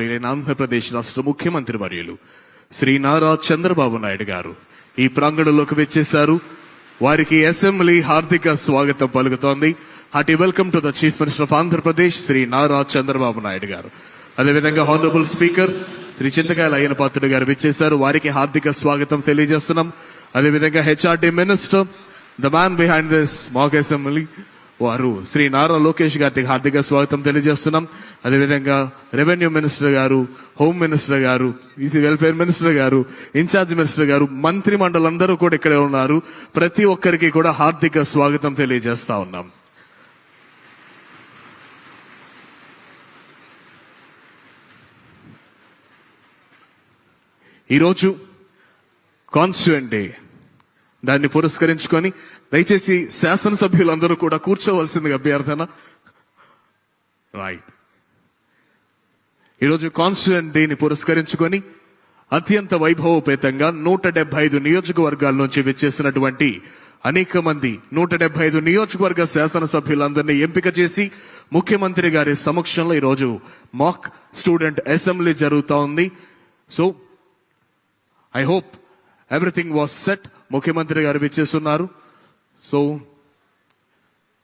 ఆంధ్రప్రదేశ్ రాష్ట్ర ముఖ్యమంత్రి వర్యులు. శ్రీ నారా చంద్రబాబు నాయుడు గారు ఈ ప్రాంగణంలోకి వచ్చేశారు. వారికి అసెంబ్లీ హార్దిక స్వాగతం పలుకుతోంది. Hearty welcome to the chief minister of Andhra Pradesh Shri Nara Chandrababu Naidu garu. అదేవిధంగా హానరబుల్ స్పీకర్ శ్రీ చింతకాయల అయ్యన పాత్రుడు గారు విచ్చేశారు. వారికి హార్దిక స్వాగతం తెలియజేస్తున్నాం. అదేవిధంగా HRD minister the man behind this mock assembly వారు శ్రీ నారా లోకేష్ గారికి హార్దిక స్వాగతం తెలియజేస్తున్నాం. అదేవిధంగా revenue minister garu home minister garu EC welfare minister garu incharge minister garu మంత్రి మండలందరూ కూడా ఇక్కడే ఉన్నారు. ప్రతి ఒక్కరికి కూడా హార్దిక స్వాగతం తెలియజేస్తా ఉన్నాం. ఈరోజు కాన్స్టిట్యూంట్ డే. దాన్ని పురస్కరించుకొని దయచేసి శాసనసభ్యులందరూ కూడా కూర్చోవలసిందిగా అభ్యర్థన. రైట్. ఈరోజు కాన్స్టిట్యూంట్ డేని పురస్కరించుకొని అత్యంత వైభవోపేతంగా నూట డెబ్బై ఐదు నియోజకవర్గాల నుంచి విచ్చేసినటువంటి అనేక మంది నూట డెబ్బై ఐదు నియోజకవర్గ శాసనసభ్యులందరినీ ఎంపిక చేసి ముఖ్యమంత్రి గారి సమక్షంలో ఈరోజు మాక్ స్టూడెంట్ అసెంబ్లీ జరుగుతూ ఉంది. So I hope everything was set ముఖ్యమంత్రి గారు విచ్చేస్తున్నారు. సో